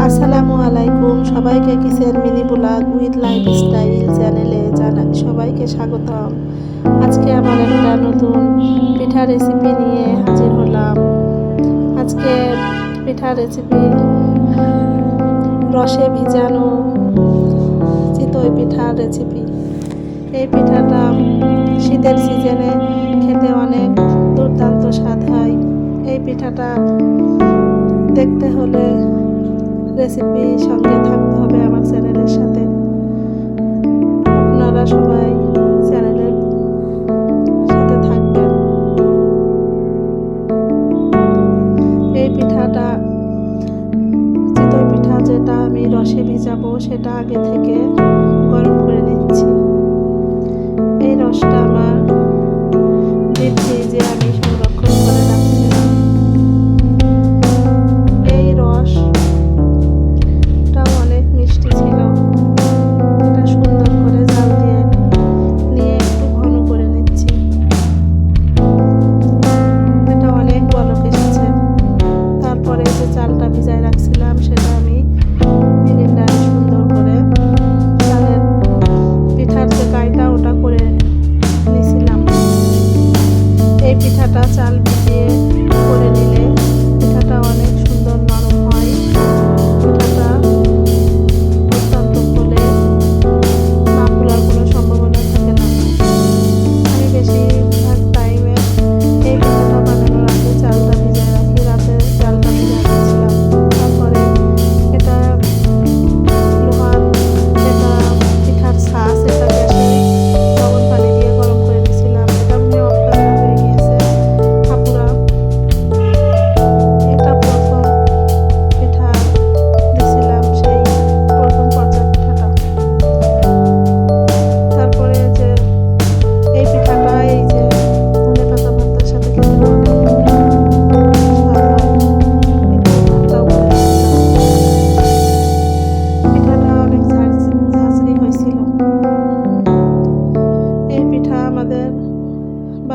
আসসালামু আলাইকুম। সবাইকে কিসের mini blog with lifestyle চ্যানেলে জানাই সবাইকে স্বাগতম। আজকে আমার একটা নতুন পিঠা রেসিপি নিয়ে হাজির হলাম। আজকে পিঠা রেসিপি রসে ভিজানো চিতই পিঠার রেসিপি এই পিঠাটা শীতের সিজনে খেতে অনেক দুর্দান্ত স্বাদ হয়। এই পিঠাটা দেখতে হলে রেসিপি সঙ্গে থাকতে হবে আমার চ্যানেলের সাথে। আপনারা সবাই চ্যানেলের সাথে থাকবেন। এই পিঠাটা, চিতই পিঠা যেটা আমি রসে ভিজাবো সেটা আগে থেকে গরম করে নিচ্ছি। এই রসটা আমার যে আমি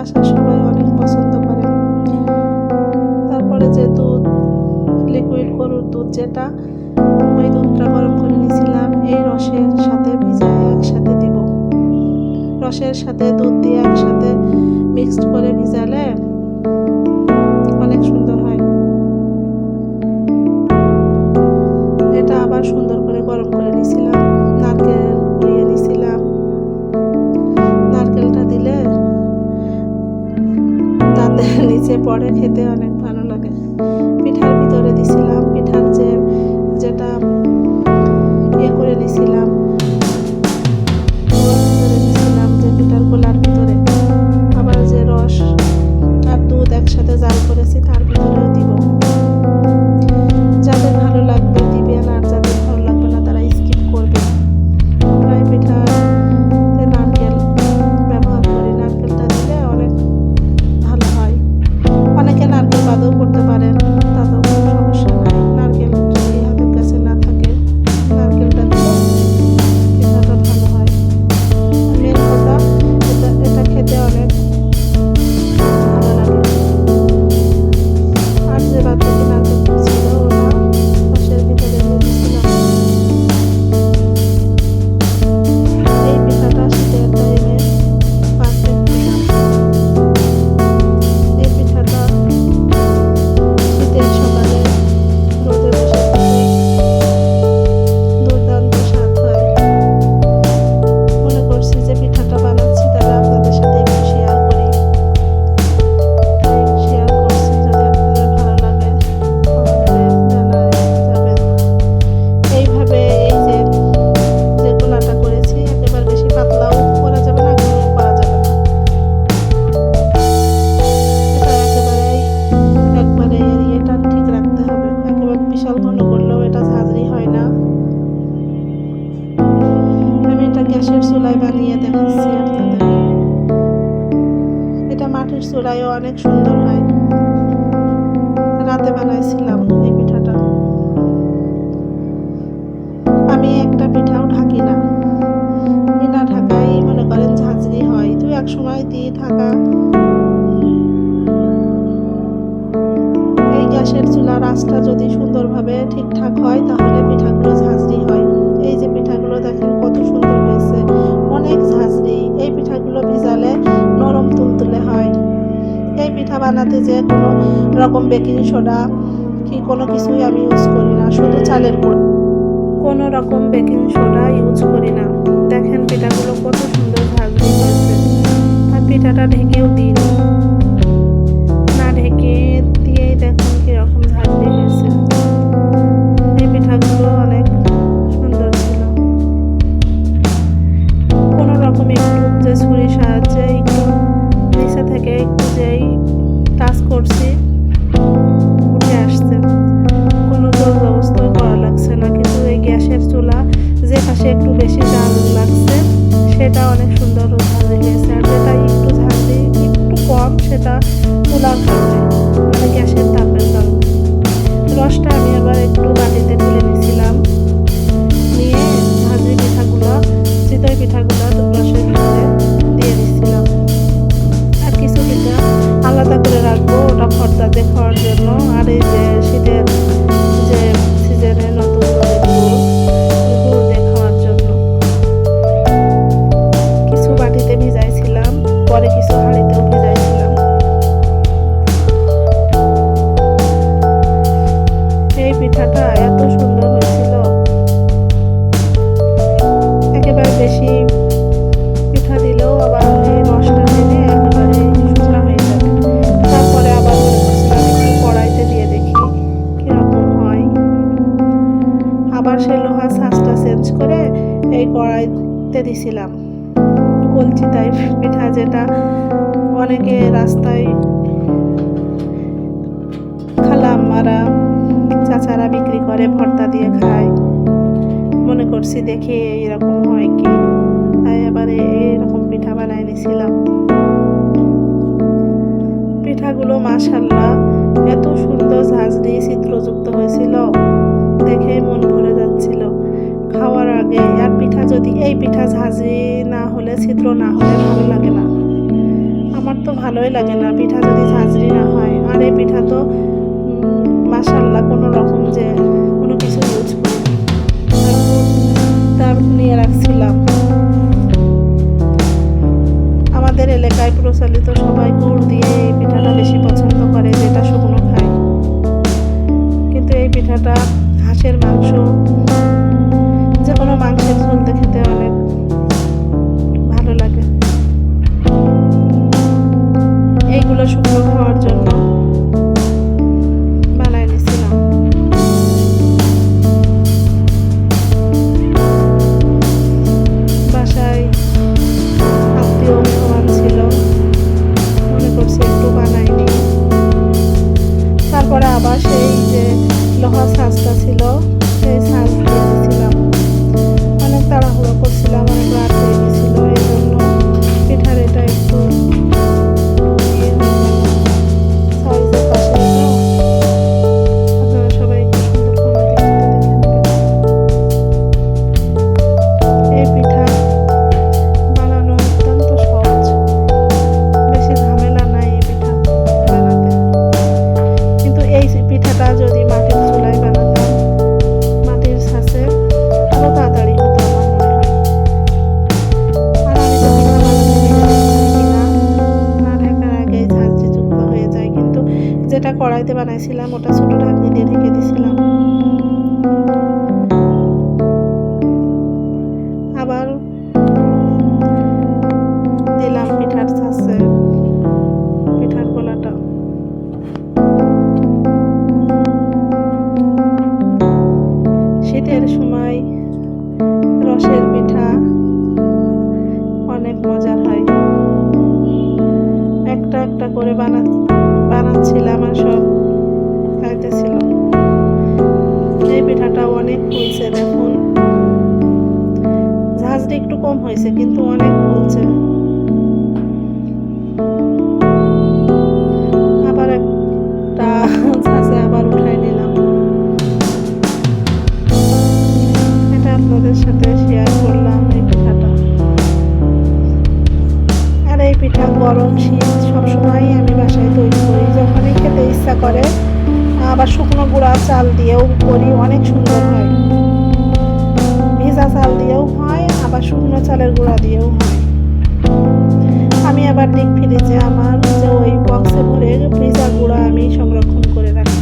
বাসার সবাই অনেক পছন্দ করে। তারপরে যে দুধ লিকুইড গরুর দুধ যেটা, ওই দুধটা গরম করে নিয়েছিলাম। এই রসের সাথে ভিজায় একসাথে দিব। রসের সাথে দুধ দিয়ে একসাথে মিক্সড করে ভিজালে করে খেতে অনেক চূড়ায়ও অনেক সুন্দর হয়। রাতে বানাইছিলাম এই পিঠাটা। আমি একটা পিঠাও ঢাকি না। বিনা ঢাকাই মনে করেন ঝাঁঝরি হয়। তুই এক সময় দিয়ে ঢাকা। এই গ্যাসের চুলা রাস্তা যদি সুন্দরভাবে ঠিকঠাক হয়, তাহলে পিঠাগুলো বানাতে যে কোনো রকম বেকিং সোডা কি কোনো কিছুই আমি ইউজ করি না, শুধু চালের গুঁড়ো। কোনো রকম বেকিং সোডা ইউজ করি না। দেখেন পিঠাগুলো কত সুন্দর ভাবে আর পিঠাটা ঢেকেও দিইনি। সেটা অনেক সুন্দর ঝাঁঝরি হয়েছে আর যেটা একটু ঝাঁঝরি একটু কম, সেটা চুলার কারণে মানে গ্যাসের তাপের কারণে। রসটা আমি আবার একটু বাটিতে তুলে নিয়েছিলাম। নিয়ে ভাজি পিঠাগুলো, চিতই পিঠাগুলো রসের ভিতরে দিয়ে দিচ্ছিলাম আর কিছু পিঠা আলাদা করে রাখব, ওটা ভর্তাতে খাওয়ার জন্য। আর এই চাচারা বিক্রি করে, ভর্তা দিয়ে খায়। মনে করছি দেখে এরকম হয় কি। তাই আবার এরকম পিঠা বানাই নিছিলাম। পিঠাগুলো মাশাল্লাহ এত সুন্দর ঝাঁঝরি চিত্রযুক্ত হয়েছিল। দেখে মন ভরে যাচ্ছিল। খাওয়ার আগে আর পিঠা যদি এই পিঠা ঝাঁঝরি না হলে, ছিদ্র না হলে ভালো লাগে না। আমার তো ভালোই লাগে না পিঠা যদি ঝাঁঝরি না হয়। আর এই পিঠা তো এলাকায় প্রচলিত সবাই গুড় দিয়ে যেটা কড়াইতে বানাইছিলাম ওটা ছোটো ঢাকনি দিয়ে ঢেকে দিছিলাম। সব খাইতেছিল। এই পিঠাটা অনেক ফুলছে দেখুন। ঝাঁঝটা একটু কম হয়েছে কিন্তু অনেক ফুলছে আবার একটা ঝাঁঝে আবার উঠাই নিলাম। এটা আপনাদের সাথে শেয়ার করলাম এই পিঠাটা। আর এই পিঠা গরম শীত করি অনেক সুন্দর হয়। ভেজা চাল দিয়েও হয়, আবার শুকনো চালের গুঁড়া দিয়েও হয়। আমি আবার ডিপ ফ্রিজে আমার যে ওই বক্সে ভরে ফ্রিজ সংরক্ষণ করে রাখি।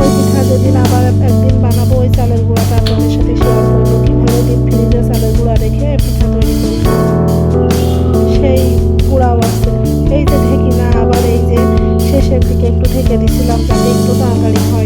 ওই পিঠা যেদিন আবার একদিন বানাবো, ওই চালের গুঁড়াটা আপনাদের সাথে শেয়ার করব। কীভাবে ডিপ ফ্রিজে চালের গুঁড়া রেখে পিঠা তৈরি করি। সেই গুঁড়াও আছে। এই যে ঢেকি না আবার এই যে শেষের দিকে একটু ঢেকে দিছিলাম, যাতে একটু তাড়াতাড়ি হয়।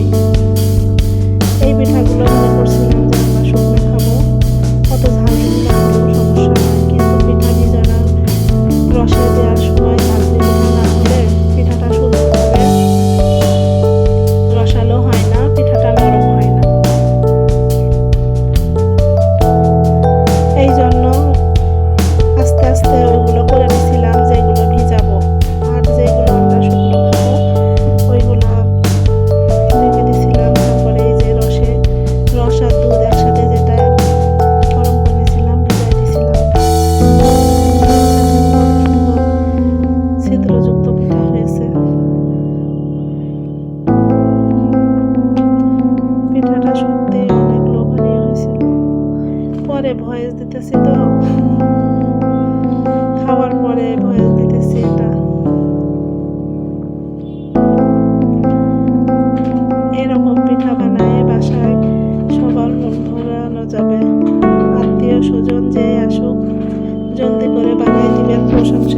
পিঠাটা সত্যি অনেক লোভনীয় হয়েছিল। পরে ভয়েস দিতেছি তো। খাওয়ার পরে ভয়েস দিতেছি এটা। এরকম পিঠা বানায় বাসায় সবার মন ভরানো যাবে। আত্মীয় স্বজন যে আসুক, জলদি করে বানিয়ে দিবেন প্রশংসায়